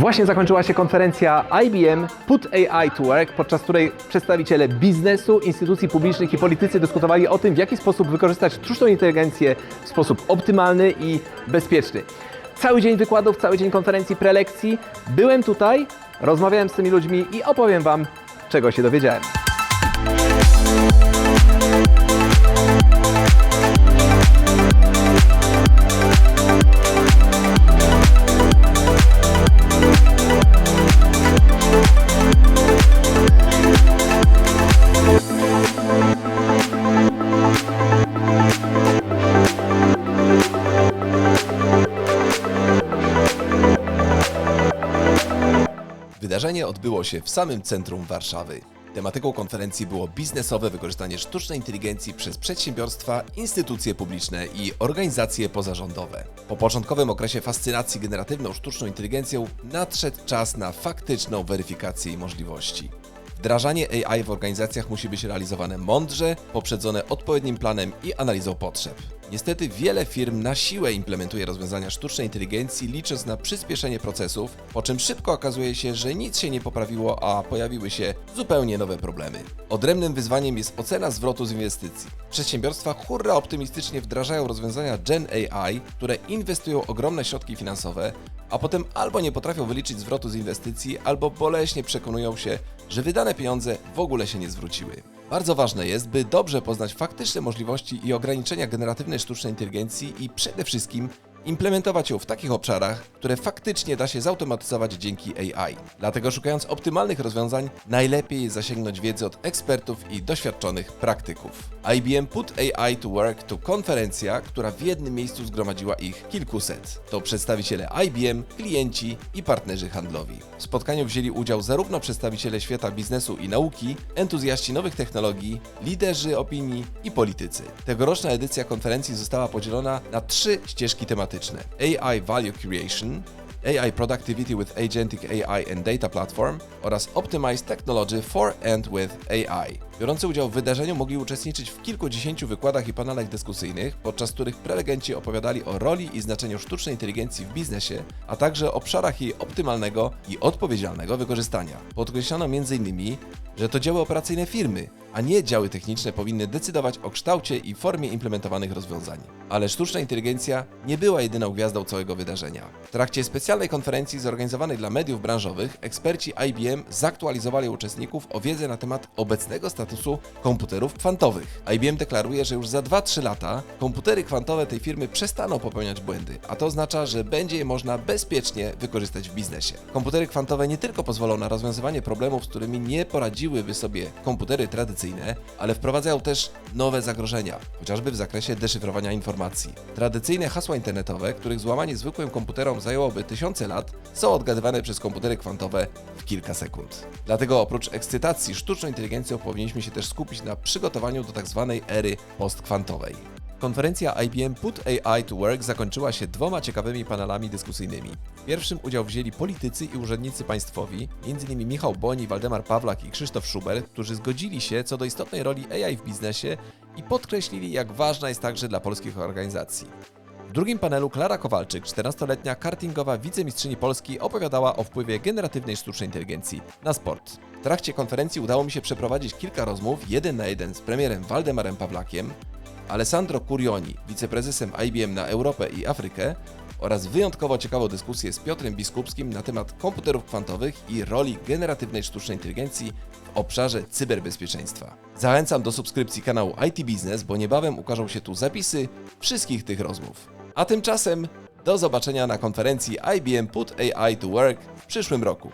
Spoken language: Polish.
Właśnie zakończyła się konferencja IBM Put AI to Work, podczas której przedstawiciele biznesu, instytucji publicznych i politycy dyskutowali o tym, w jaki sposób wykorzystać sztuczną inteligencję w sposób optymalny i bezpieczny. Cały dzień wykładów, cały dzień konferencji, prelekcji. Byłem tutaj, rozmawiałem z tymi ludźmi i opowiem Wam, czego się dowiedziałem. Wydarzenie odbyło się w samym centrum Warszawy. Tematyką konferencji było biznesowe wykorzystanie sztucznej inteligencji przez przedsiębiorstwa, instytucje publiczne i organizacje pozarządowe. Po początkowym okresie fascynacji generatywną sztuczną inteligencją nadszedł czas na faktyczną weryfikację jej możliwości. Wdrażanie AI w organizacjach musi być realizowane mądrze, poprzedzone odpowiednim planem i analizą potrzeb. Niestety wiele firm na siłę implementuje rozwiązania sztucznej inteligencji, licząc na przyspieszenie procesów, po czym szybko okazuje się, że nic się nie poprawiło, a pojawiły się zupełnie nowe problemy. Odrębnym wyzwaniem jest ocena zwrotu z inwestycji. Przedsiębiorstwa hurra optymistycznie wdrażają rozwiązania Gen AI, które inwestują ogromne środki finansowe, a potem albo nie potrafią wyliczyć zwrotu z inwestycji, albo boleśnie przekonują się, że wydane pieniądze w ogóle się nie zwróciły. Bardzo ważne jest, by dobrze poznać faktyczne możliwości i ograniczenia generatywnej sztucznej inteligencji i przede wszystkim implementować ją w takich obszarach, które faktycznie da się zautomatyzować dzięki AI. Dlatego szukając optymalnych rozwiązań, najlepiej zasięgnąć wiedzy od ekspertów i doświadczonych praktyków. IBM Put AI to Work to konferencja, która w jednym miejscu zgromadziła ich kilkuset. To przedstawiciele IBM, klienci i partnerzy handlowi. W spotkaniu wzięli udział zarówno przedstawiciele świata biznesu i nauki, entuzjaści nowych technologii, liderzy opinii i politycy. Tegoroczna edycja konferencji została podzielona na trzy ścieżki tematyczne: AI Value Creation, AI Productivity with Agentic AI and Data Platform oraz Optimized Technology for and with AI. Biorący udział w wydarzeniu mogli uczestniczyć w kilkudziesięciu wykładach i panelach dyskusyjnych, podczas których prelegenci opowiadali o roli i znaczeniu sztucznej inteligencji w biznesie, a także obszarach jej optymalnego i odpowiedzialnego wykorzystania. Podkreślono m.in., że to działy operacyjne firmy, a nie działy techniczne powinny decydować o kształcie i formie implementowanych rozwiązań. Ale sztuczna inteligencja nie była jedyną gwiazdą całego wydarzenia. W trakcie specjalnej konferencji zorganizowanej dla mediów branżowych, eksperci IBM zaktualizowali uczestników o wiedzę na temat obecnego statusu komputerów kwantowych. IBM deklaruje, że już za 2-3 lata komputery kwantowe tej firmy przestaną popełniać błędy, a to oznacza, że będzie je można bezpiecznie wykorzystać w biznesie. Komputery kwantowe nie tylko pozwolą na rozwiązywanie problemów, z którymi nie poradziłyby sobie komputery tradycyjne, ale wprowadzają też nowe zagrożenia, chociażby w zakresie deszyfrowania informacji. Tradycyjne hasła internetowe, których złamanie zwykłym komputerom zajęłoby tysiące lat, są odgadywane przez komputery kwantowe w kilka sekund. Dlatego oprócz ekscytacji sztuczną inteligencją powinniśmy się też skupić na przygotowaniu do tzw. ery postkwantowej. Konferencja IBM Put AI to Work zakończyła się dwoma ciekawymi panelami dyskusyjnymi. W pierwszym udział wzięli politycy i urzędnicy państwowi, m.in. Michał Boni, Waldemar Pawlak i Krzysztof Schubert, którzy zgodzili się co do istotnej roli AI w biznesie i podkreślili, jak ważna jest także dla polskich organizacji. W drugim panelu Klara Kowalczyk, 14-letnia kartingowa wicemistrzyni Polski, opowiadała o wpływie generatywnej sztucznej inteligencji na sport. W trakcie konferencji udało mi się przeprowadzić kilka rozmów, jeden na jeden z premierem Waldemarem Pawlakiem, Alessandro Curioni, wiceprezesem IBM na Europę i Afrykę oraz wyjątkowo ciekawą dyskusję z Piotrem Biskupskim na temat komputerów kwantowych i roli generatywnej sztucznej inteligencji w obszarze cyberbezpieczeństwa. Zachęcam do subskrypcji kanału IT Business, bo niebawem ukażą się tu zapisy wszystkich tych rozmów. A tymczasem do zobaczenia na konferencji IBM Put AI to Work w przyszłym roku.